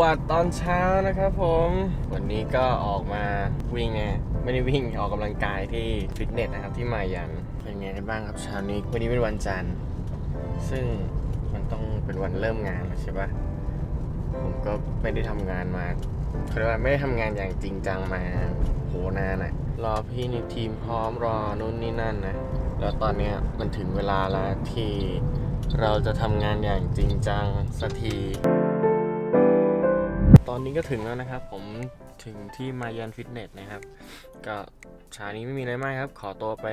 วัสดิ์ตอนเช้านะครับผม วันนี้ก็ออกมาวิ่งไงไม่ได้วิ่งออกกำลังกายที่ฟิตเนสนะครับที่มายันเป็นไงกันบ้างครับเช้านี้วันนี้เป็นวันจันทร์ซึ่งมันต้องเป็นวันเริ่มงานแล้วใช่ปะผมก็ไม่ได้ทำงานมาเขาเรียกว่าไม่ได้ทำงานอย่างจริงจังมาโหนานอะรอพี่ในทีมพร้อมรอนู่นนี่นั่นนะแล้วตอนเนี้ยมันถึงเวลาแล้วที่เราจะทำงานอย่างจริงจังสักที นี้ก็ถึงแล้วนะครับ ผมถึงที่มายันฟิตเนสนะครับ ก็เช้านี้ไม่มีอะไรมากครับ ขอตัวไป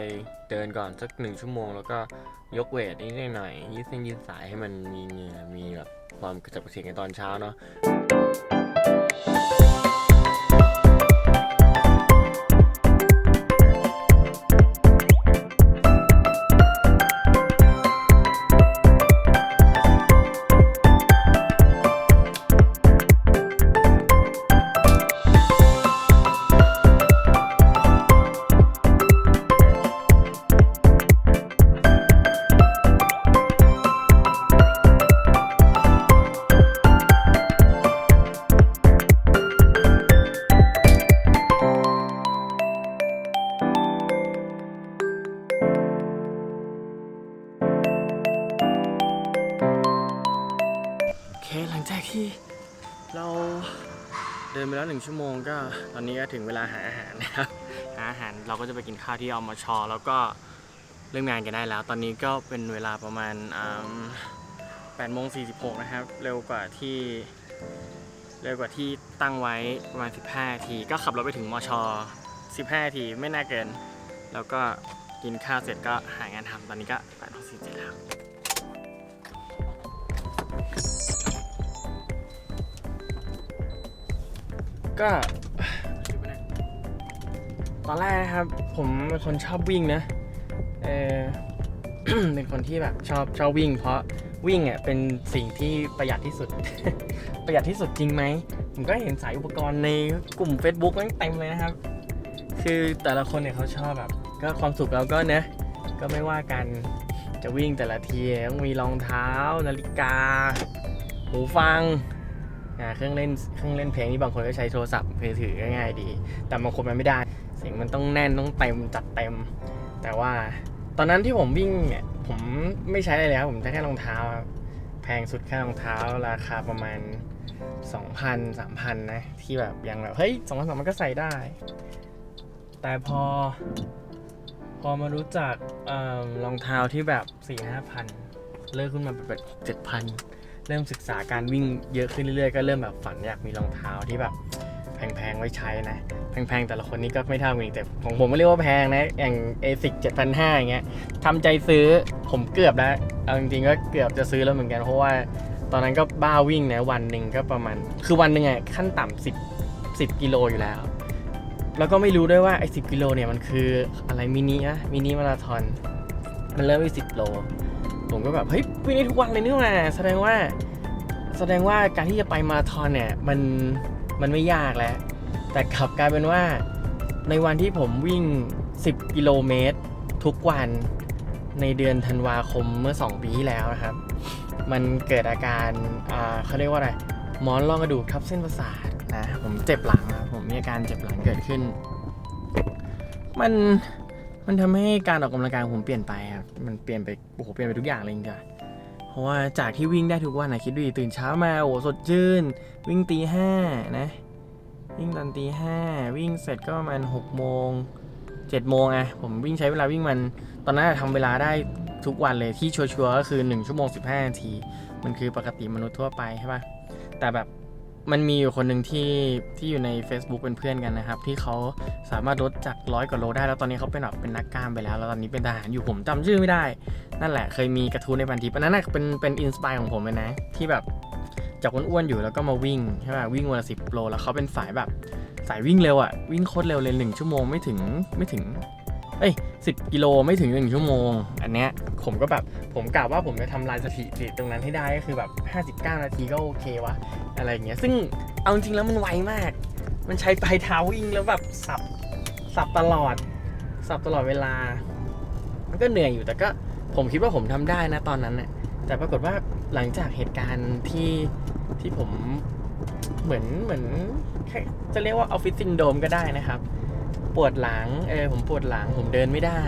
เดินก่อนสักหนึ่งชั่วโมง แล้วก็ยกเวทนิดหน่อยยืดเส้นยืดสายให้มันมีเหงื่อมีแบบความกระจับกระเฉงในตอนเช้าเนาะ ดินไปแล้วหนึ่งชั่วโมงก็ตอนนี้ก็ถึงเวลาหาอาหารนะครับหาอาหารเราก็จะไปกินข้าวที่อมชอแล้วก็เริ่มงงานกันได้แล้ว ตอนนี้ก็เป็นเวลาประมาณแปดโมงสี่สิบหกนะครับ เร็วกว่าที่เร็วกว่าที่ตั้งไว้ประมาณ 15นาที ก็ขับรถไปถึงมช 15นาทีไม่น่าเกิน แล้วก็กินข้าวเสร็จก็หางานทำตอนนี้ก็แปดโมงสี่สิบแล้ว ก็ตอนแรกนะครับ ผมเป็นคนชอบวิ่งนะ เออเป็นคนที่แบบชอบชอบวิ่ง เพราะวิ่งอะเป็นสิ่งที่ประหยัดที่สุด ประหยัดที่สุดจริงไหม ผมก็เห็นสายอุปกรณ์ในกลุ่ม Facebook นั่งเต็มเลยนะครับ คือแต่ละคนเนี่ยเขาชอบแบบ ก็ความสุขเราก็เนะก็ไม่ว่ากันจะวิ่งแต่ละทีต้องมีรองเท้านาฬิกา หูฟัง เครื่องเล่นเครื่องเล่นเพลงนี่บางคนก็ใช้โทรศัพท์มือถือง่ายๆดี แต่บางคนมันไม่ได้ เสียงมันต้องแน่นต้องเต็มจัดเต็ม แต่ว่าตอนนั้นที่ผมวิ่งเนี่ยผมไม่ใช้อะไรเลยครับผมใช้แค่รองเท้าแพงสุดแค่รองเท้าราคาประมาณ 2,000 3,000นะที่แบบยังแบบเฮ้ย2,000 3,000ก็ใส่ได้ แต่พอ พอมารู้จักเอ่อรองเท้าที่แบบ4-5,000 เลิกขึ้นมาเป็นแบบ7,000 เริ่มศึกษาการวิ่งเยอะขึ้นเรื่อยๆ ก็เริ่มแบบฝันอยากมีรองเท้าที่แบบแพงๆ ไว้ใช้นะ แพงๆ แต่ละคนนี่ก็ไม่เท่ากันแต่ของผมไม่เรียกว่าแพงนะ อย่าง ASIC 7,500อย่างเงี้ยทำใจซื้อผมเกือบแล้วเอาจริงๆก็เกือบจะซื้อแล้วเหมือนกันเพราะว่าตอนนั้นก็บ้าวิ่งนะวันหนึ่งก็ประมาณ คือวันหนึ่งอะขั้นต่ำ10 10กิโลอยู่แล้ว แล้วก็ไม่รู้ด้วยว่าไอ้10กิโลเนี่ยมันคืออะไรมินิอะมินิมาราธอนมันเริ่มที่10โล ผมก็แบบเฮ้ยวิ่งได้ทุกวันเลยนี่หว่าแสดงว่า แสดงว่าการที่จะไปมาราธอนเนี่ยมันมันไม่ยากแล้ว แต่กลับกลายเป็นว่า ในวันที่ผมวิ่ง 10 กิโลเมตร ทุกวันในเดือนธันวาคมเมื่อ 2 ปีที่แล้วนะครับ มันเกิดอาการอ่าเขาเรียกว่าอะไรหมอนรองกระดูกทับเส้นประสาทนะผมเจ็บหลังนะผมมีอาการเจ็บหลังเกิดขึ้น มัน มันทำให้การออกกำลังกายของผมเปลี่ยนไปครับ มันเปลี่ยนไป โอ้โห เปลี่ยนไปทุกอย่างเลยจริงๆเพราะว่าจากที่วิ่งได้ทุกวันนะคิดดูดิตื่นเช้ามา โอ้โหสดชื่น วิ่งตีห้านะ วิ่งตอนตีห้าวิ่งเสร็จก็ประมาณหกโมงเจ็ดโมงอะผมวิ่งใช้เวลาวิ่งมัน ตอนนั้นอะทำเวลาได้ทุกวันเลยที่ชัวร์ๆก็คือ1ชั่วโมง15นาที มันคือปกติมนุษย์ทั่วไปใช่ปะแต่แบบ มันมีอยู่คนหนึ่งที่ที่อยู่ใน Facebook เป็นเพื่อนกันนะครับ ที่เขาสามารถลดจากร้อยกว่าโลได้แล้วตอนนี้เขาเป็นแบบเป็นนักกล้ามไปแล้ว แล้วตอนนี้เป็นทหารอยู่ผมจำชื่อไม่ได้ นั่นแหละเคยมีกระทู้ในพันทิปอันนั้นนะเป็นเป็นอินสปายของผมเลยนะ ที่แบบจากอ้วนๆอยู่แล้วก็มาวิ่งใช่ป่ะวิ่งวันละสิบโลแล้วเขาเป็นสายแบบสายวิ่งเร็วอะวิ่งโคตรเร็วเลยหนึ่งชั่วโมงไม่ถึงไม่ถึง เอ้ยสิบกิโลไม่ถึงหนึ่งชั่วโมง อันเนี้ยผมก็แบบผมกะว่าผมจะทำลายสถิติตรงนั้นให้ได้ก็คือแบบ 59 นาทีก็โอเควะอะไรอย่างเงี้ยซึ่งเอาจริงแล้วมันไวมาก มันใช้ปลายเท้าวิ่งแล้วแบบสับสับตลอด สับตลอดเวลา มันก็เหนื่อยอยู่แต่ก็ผมคิดว่าผมทำได้นะตอนนั้นน่ะแต่ปรากฏว่าหลังจากเหตุการณ์ที่ที่ผมเหมือนเหมือนจะเรียกว่าออฟฟิศซินโดมก็ได้นะครับ ปวดหลังเออผมปวดหลัง ผมเดินไม่ได้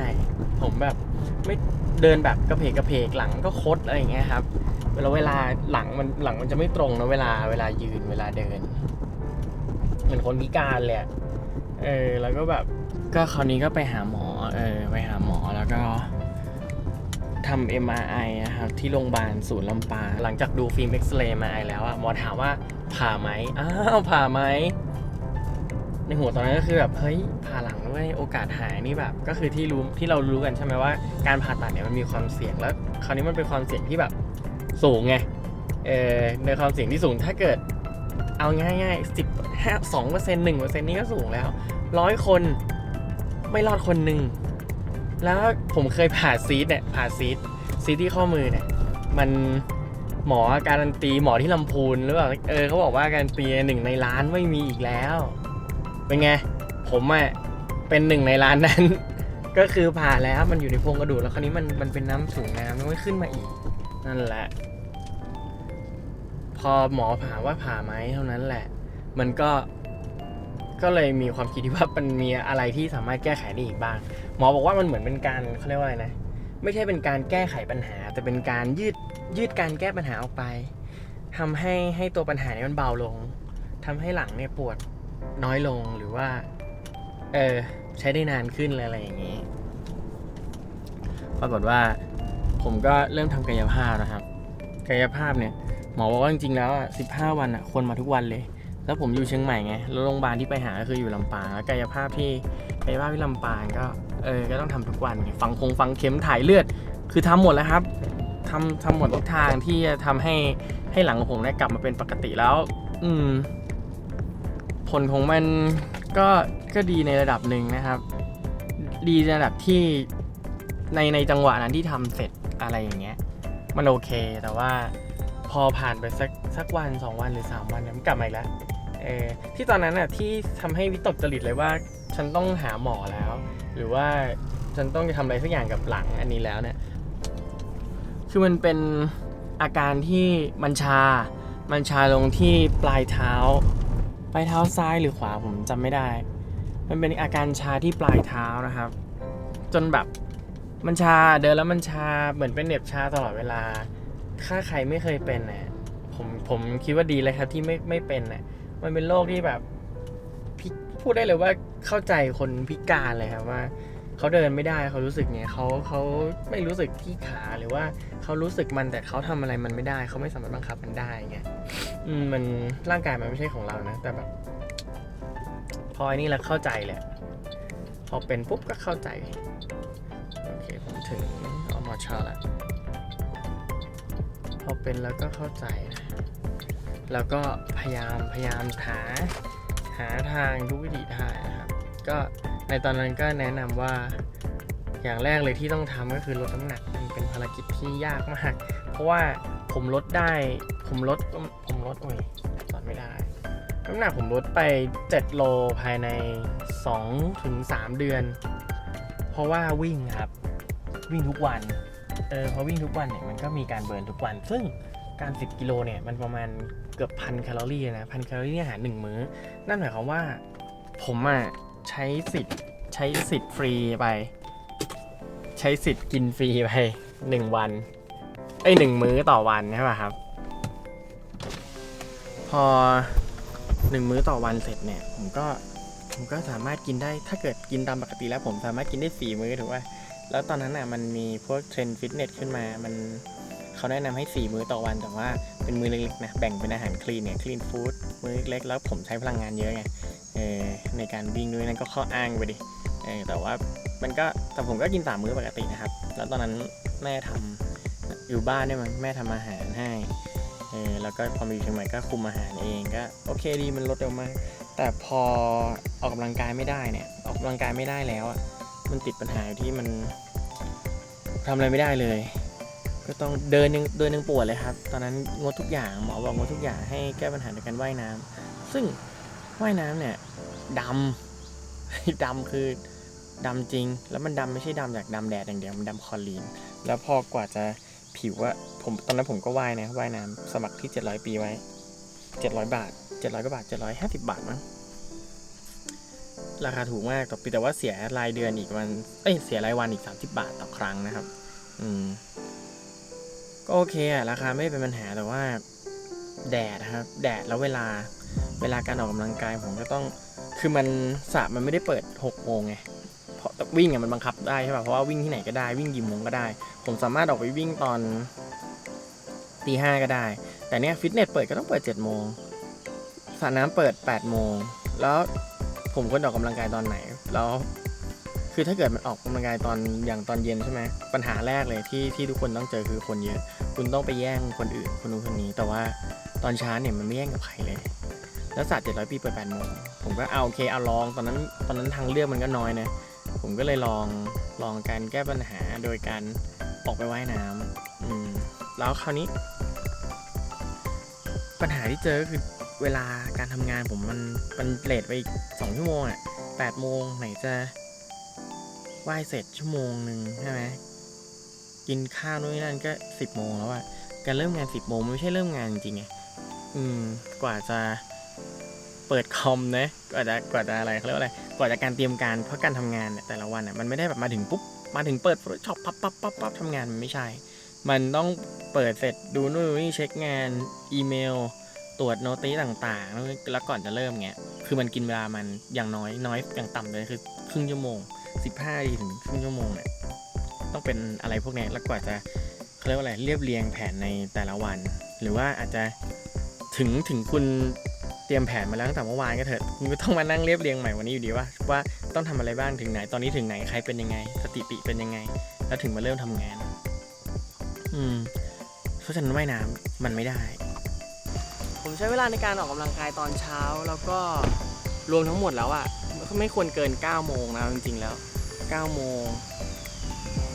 ผมแบบไม่เดินแบบกระเพกกระเพกหลังก็คดอะไรอย่างเงี้ยครับเวลาเวลาหลังมันหลังมันจะไม่ตรงนะเวลาเวลายืนเวลาเดินเหมือนคนพิการเลยเออแล้วก็แบบก็คราวนี้ก็ไปหาหมอเออไปหาหมอแล้วก็ทำ MRI นะครับที่โรงพยาบาลศูนย์ลำปางหลังจากดูฟิล์มเอ็กซเรย์ MRI แล้วอะหมอถามว่าผ่าไหมอ้าวผ่าไหม ในหัวตอนนั้นก็คือแบบเฮ้ยผ่าหลังด้วยโอกาสหายนี่แบบ ก็คือที่รู้ที่เรารู้กันใช่ไหมว่าการผ่าตัดเนี่ยมันมีความเสี่ยงแล้ว คราวนี้มันเป็นความเสี่ยงที่แบบสูงไงเออในความเสี่ยงที่สูงถ้าเกิดเอาง่ายๆสิบห้าสองเปอร์เซ็นต์หนึ่งเปอร์เซ็นต์นี่ก็สูงแล้วร้อยคนไม่รอดคนหนึ่งแล้วผมเคยผ่าซีดเนี่ยผ่าซีดซีดที่ข้อมือเนี่ยมันหมอการันตีหมอที่ลำพูนหรือเปล่าเออเขาบอกว่าการันตีหนึ่งในล้านไม่มีอีกแล้ว เป็นไง ผมอะเป็นหนึ่งในร้านนั้น ก็คือผ่าแล้วมันอยู่ในโพรงกระดูกแล้วคราวนี้มันมันเป็นน้ำสูงน้ำมันไม่ขึ้นมาอีก นั่นแหละ พอหมอผ่าว่าผ่าไหมเท่านั้นแหละ มันก็ก็เลยมีความคิดที่ว่ามันมีอะไรที่สามารถแก้ไขได้อีกบ้าง หมอบอกว่ามันเหมือนเป็นการเขาเรียกว่าอะไรนะ ไม่ใช่เป็นการแก้ไขปัญหา แต่เป็นการยืดยืดการแก้ปัญหาออกไปทำให้ให้ตัวปัญหานี้มันเบาลงทำให้หลังเนี่ยปวด น้อยลงหรือว่า เออใช้ได้นานขึ้นอะไรอย่างนี้ ปรากฏว่า ผมก็เริ่มทำกายภาพนะครับ กายภาพเนี่ยหมอบอกว่าจริงๆแล้วอะ15วันอะควรมาทุกวันเลย แล้วผมอยู่เชียงใหม่ไงแล้วโรงพยาบาลที่ไปหาก็คืออยู่ลำปางแล้วกายภาพที่กายภาพที่ลำปางก็เออก็ต้องทำทุกวันไงฝังคงฝังเข็มถ่ายเลือด คือทำหมดแล้วครับทำทำหมดทุกทางที่จะทำให้ให้หลังของผมได้กลับมาเป็นปกติแล้ว อืม ผลของมันก็ก็ดีในระดับหนึ่งนะครับ ดีในระดับที่ในในจังหวะนั้นที่ทำเสร็จอะไรอย่างเงี้ย มันโอเคแต่ว่าพอผ่านไปสักสักวันสองวันหรือสามวันเนี่ยมันกลับมาอีกแล้วเออที่ตอนนั้นน่ะที่ทำให้วิตกจริตเลยว่า ฉันต้องหาหมอแล้ว หรือว่าฉันต้องจะทำอะไรสักอย่างกับหลังอันนี้แล้วเนี่ยคือมันเป็นอาการที่มันชา มันชาลงที่ปลายเท้า ปลายเท้าซ้ายหรือขวาผมจำไม่ได้ มันเป็นอาการชาที่ปลายเท้านะครับ จนแบบมันชาเดินแล้วมันชาเหมือนเป็นเหน็บชาตลอดเวลา ถ้าใครไม่เคยเป็นเนี่ยผมผมคิดว่าดีเลยครับที่ไม่ไม่เป็นเนี่ยมันเป็นโรคที่แบบพพูดได้เลยว่าเข้าใจคนพิการเลยครับว่า เขาเดินไม่ได้เขารู้สึกเนี่ยเขาเขาไม่รู้สึกที่ขาหรือว่าเขารู้สึกมันแต่เขาทำอะไรมันไม่ได้ เขาไม่สามารถบังคับมันได้ไงอืมมันร่างกายมันไม่ใช่ของเรานะ แต่แบบ พอไอ้นี่แล้วเข้าใจแหละพอเป็นปุ๊บก็เข้าใจโอเคผมถึงอมชละพอเป็นแล้วก็เข้าใจนะแล้วก็พยายามพยายามหาหาทางทุกวิถีทางนะครับ ก็ ในตอนนั้นก็แนะนำว่าอย่างแรกเลยที่ต้องทำก็คือลดน้ำหนักมันเป็นภารกิจที่ยากมาก เพราะว่าผมลดได้ ผมลดผมลดโอ้ยสอนไม่ได้ น้ำหนักผมลดไป 7 โลภายใน 2-3ถึงเดือน เพราะว่าวิ่งครับ วิ่งทุกวันเออพอวิ่งทุกวันเนี่ยมันก็มีการเบิร์นทุกวัน ซึ่งการ 10 กิโลเนี่ยมันประมาณเกือบพันแคลอรี่นะพันแคลอรี่เนี่ยอาหารหนึ่งมื้อ นั่นหมายความว่าผมอะ ใช้สิทธิ์ใช้สิทธิ์ฟรีไป ใช้สิทธิ์กินฟรีไปหนึ่งวันไอยหนึ่งมื้อต่อวันใช่ป่ะครับ พอหนึ่งมื้อต่อวันเสร็จเนี่ยผมก็ผมก็สามารถกินได้ถ้าเกิดกินตามปกติแล้วผมสามารถกินได้สี่มื้อถูกป่ะแล้วตอนนั้นอะมันมีพวกเทรนด์ฟิตเนสขึ้นมามันเขาแนะนำให้สี่มื้อต่อวันแต่ว่า เป็นมื้อเล็กๆนะแบ่งเป็นอาหารคลีนเนี่ยคลีนฟู้ดมื้อเล็กๆแล้วผมใช้พลังงานเยอะไงเออในการวิ่งด้วยนั่นก็ข้ออ้างไปดิเออแต่ว่ามันก็แต่ผมก็กินสามมื้อปกตินะครับ แล้วตอนนั้นแม่ทำอยู่บ้านเนี่ยมันแม่ทำอาหารให้เออแล้วก็พอมาอยู่เชียงใหม่ก็คุมอาหารเองก็โอเคดีมันลดเร็วมาก แต่พอออกกำลังกายไม่ได้เนี่ยออกกำลังกายไม่ได้แล้วอะมันติดปัญหาอยู่ที่มันทำอะไรไม่ได้เลย ก็ต้องเดินยังเดินยังปวดเลยครับ ตอนนั้นงดทุกอย่างหมอบอกงดทุกอย่างให้แก้ปัญหาในการว่ายน้ำซึ่งว่ายน้ำเนี่ยดำดำคือดำจริง แล้วมันดำไม่ใช่ดำจากดำแดดอย่างเดียวมันดำคลอรีน แล้วพอกว่าจะผิวอะผมตอนนั้นผมก็ว่ายนะว่ายน้ำสมัครที่ 700 ปีไว้ 700 บาท 700กว่าบาท 750 บาทมั้งราคาถูกมากต่อปีแต่ว่าเสียรายเดือนอีกวันเอ้ยเสียรายวันอีก 30 บาทต่อครั้งนะครับ อืม ก็โอเคอะราคาไม่เป็นปัญหาแต่ว่าแดดครับ แดดแล้วเวลาเวลาการออกกำลังกายผมก็ต้องคือมันสระมันไม่ได้เปิด6โมงไงเพราะวิ่งอะมันบังคับได้ใช่ป่ะเพราะว่าวิ่งที่ไหนก็ได้วิ่งกี่โมงก็ได้ ผมสามารถออกไปวิ่งตอนตีห้าก็ได้ แต่เนี้ยฟิตเนสเปิดก็ต้องเปิด7จ็ดโมงสระน้ำเปิด8ปดโมงแล้วผมควรออกกำลังกายตอนไหน แล้ว คือถ้าเกิดมันออกกำลังกายตอนอย่างตอนเย็นใช่ไหมปัญหาแรกเลยที่ที่ทุกคนต้องเจอคือคนเยอะ คุณต้องไปแย่งคนอื่นคนนู้นคนนี้ แต่ว่าตอนเช้าเนี่ยมันไม่แย่งกับใครเลย แล้วศาสตร์700ปีเปิด8โมงผมก็เอาโอเคเอาลองตอนนั้นตอนนั้นทางเลือกมันก็น้อยนะผมก็เลยลองลองการแก้ปัญหาโดยการออกไปว่ายน้ำอืมแล้วคราวนี้ ปัญหาที่เจอก็คือเวลาการทำงานผมมันมันเลทไปสองชั่วโมงอะแปดโมงไหนจะ ว่ายเสร็จชั่วโมงหนึ่งใช่ไหมกินข้าวนู่นนนั่นก็สิบโมงแล้วอะการเริ่มงานสิบโมงไม่ใช่เริ่มงานจริงไงอืม กว่าจะเปิดคอมนะ กว่าจะกว่าจะอะไรเขาเรียกว่าอะไร กว่าจะการเตรียมการเพราะการทำงานเนี่ยแต่ละวันเนี่ยมันไม่ได้แบบมาถึงปุ๊บมาถึงเปิด Photoshop ปั๊บปั๊บปั๊บปั๊บทำงานมันไม่ใช่ มันต้องเปิดเสร็จดูนู่นนี่เช็คงานอีเมล ตรวจโน้ติต่างๆ แล้วก่อนจะเริ่มเงี้ย คือมันกินเวลามันอย่างน้อยน้อยอย่างต่ำเลยคือครึ่งชั่วโมง 15ถึงครึ่งชั่วโมงเนี่ยต้องเป็นอะไรพวกนี้แล้วกว่าจะเขาเรียกว่าอะไรเรียบเรียงแผนในแต่ละวัน หรือว่าอาจจะถึงถึงคุณเตรียมแผนมาแล้วตั้งแต่เมื่อวานก็เถอะคุณก็ต้องมานั่งเรียบเรียงใหม่วันนี้อยู่ดีว่าว่าต้องทำอะไรบ้างถึงไหนตอนนี้ถึงไหนใครเป็นยังไงสถิติเป็นยังไง แล้วถึงมาเริ่มทำงาน อืมเพราะฉะนั้นว่ายน้ำมันไม่ได้ ผมใช้เวลาในการออกกำลังกายตอนเช้าแล้วก็รวมทั้งหมดแล้วอะ ไม่ควรเกิน 9 โมงนะจริงๆแล้ว 9 โมง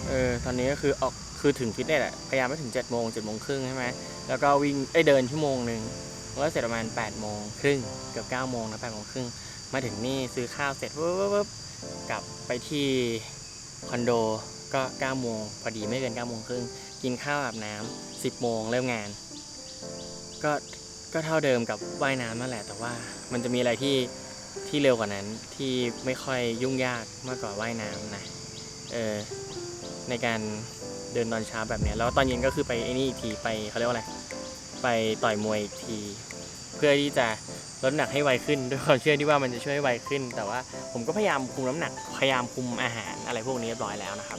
เออ ตอนนี้ก็คือออกคือถึงฟิตเนสอะพยายามไม่ถึง 7 โมง 7 โมงครึ่งใช่ไหม แล้วก็วิ่งเอ้ยเดินชั่วโมงหนึ่งแล้วเสร็จประมาณ 8 โมงครึ่งเกือบ 9 โมงนะ8โมงครึ่ง มาถึงนี่ซื้อข้าวเสร็จปุ๊บปุ๊บปุ๊บกลับไปที่คอนโดก็ 9 โมงพอดีไม่เกิน 9 โมงครึ่ง กินข้าวอาบน้ำ10 โมงเริ่มงาน ก็ก็เท่าเดิมกับว่ายน้ำนั่นแหละ แต่ว่ามันจะมีอะไรที่ ที่เร็วกว่านั้นที่ไม่ค่อยยุ่งยากมากกว่าว่ายน้ำนะเออในการเดินตอนเช้าแบบเนี้ยแล้วตอนเย็นก็คือไปไอ้นี่อีกทีไปเขาเรียกว่าอะไร ไปต่อยมวยอีกที เพื่อที่จะลดน้ำหนักให้ไวขึ้นด้วยความเชื่อที่ว่ามันจะช่วยให้ไวขึ้น แต่ว่าผมก็พยายามคุมน้ำหนักพยายามคุมอาหารอะไรพวกนี้เรียบร้อยแล้วนะครับ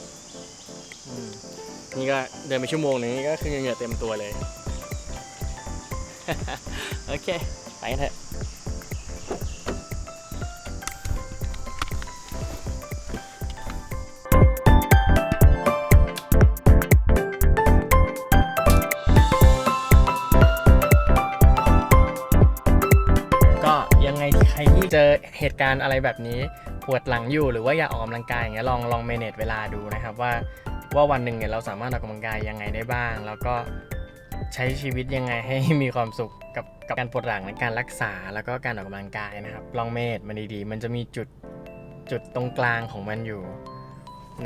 นี่ก็เดินไปชั่วโมงนึงนี่ก็คือเหงื่อเต็มตัวเลย โอเค ไปกันเถอะ ครที่เจอเหตุการณ์อะไรแบบนี้ปวดหลังอยู่หรือว่าอยากออกกำลังกายอย่างเงี้ยลองลองเมเนจเวลาดูนะครับว่าว่าวันหนึ่งเนี่ยเราสามารถออกกำลังกายยังไงได้บ้าง แล้วก็ใช้ชีวิตยังไงให้มีความสุขกับกับการปวดหลังในการรักษาแล้วก็การออกกำลังกายนะครับ ลองเมเนจมันดีๆ มันจะมีจุดจุดตรงกลางของมันอยู่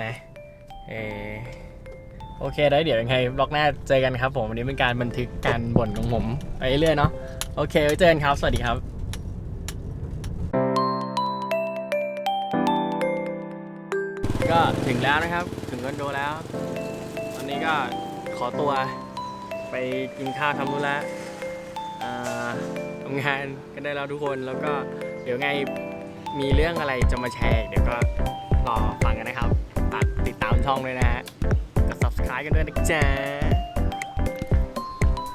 นะเออโอเคได้เดี๋ยวยังไงบล็อกหน้าเจอกันครับผมวันนี้เป็นการบันทึกการบ่นของผมไปเรื่อยเนาะโอเคไว้เจอกันครับ สวัสดีครับ ก็ถึงแล้วนะครับ ถึงคอนโดแล้ว ตอนนี้ก็ขอตัวไปกินข้าวทำธุระอ่าทำงานกันได้แล้วทุกคนแล้วก็เดี๋ยวไงมีเรื่องอะไรจะมาแชร์เดี๋ยวก็รอฟังกันนะครับฝากติดตามช่องด้วยนะฮะกด subscribe กันด้วยนะจ๊ะ